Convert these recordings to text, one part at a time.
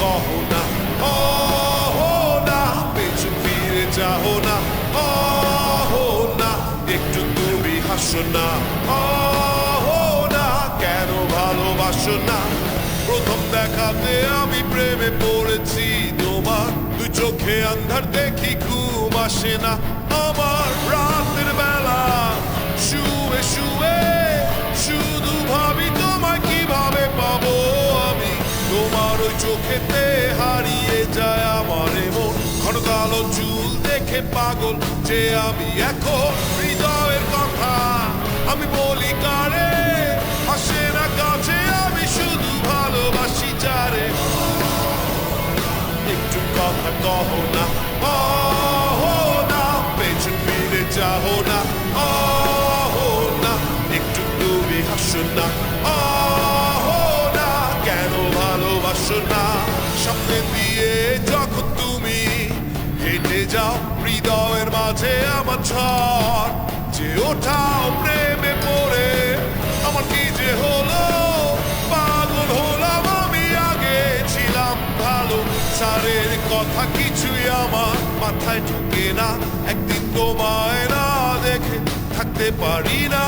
কহো না ও না পেছু ফিরে যাও না ও না একটু তুমি হাসো না ও না কেন ভালোবাসো না প্রথম দেখাতে আমি প্রেমে পড়েছি তোমার। দু চোখে আন্ধার দেখি ঘুম আসে না। আমার ওই চোখেতে হারিয়ে যায় আমার মন ঘন কালো চুল দেখে পাগল যে আমি এখন। হৃদয়ের কথা আমি বলি কারে? হাসে না কাছে, আমি শুধু ভালোবাসি যারে। একটু কথা কহ না। সামনে দিয়ে যখন তুমি হেঁটে যাও, হৃদয়ের মাঝে আমার ঝড়, যে ওঠাও প্রেমে পড়ে, আমার কি যে হলো? পাগল হলাম আমি, আগে ছিলাম ভালো। সারের কথা কিছুই আমার মাথায় ঢুকে না, একদিন তোমায় না দেখে থাকতে পারি না।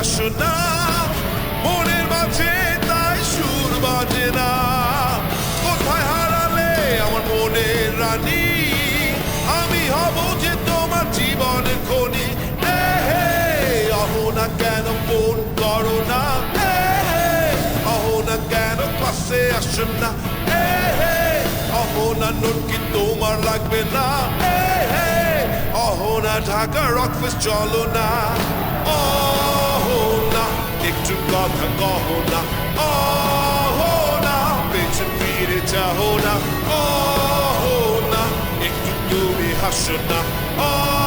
আসো না মনের মাঝে তাই সুর বাজে না। কোথায় হারালে আমার মনের রানী? আমি হব যে তোমার জীবনের খনি। হে অহো না কেন ফোন করো না। অহো না কেন ক্লাসে আসো না। অহো না নোট কি তোমার লাগবে না। অহো না ঢাকা রকফেস চলো না। tango, tango, hona, oh hona, bitch and feed it to hona, oh hona, ektu tumi oh.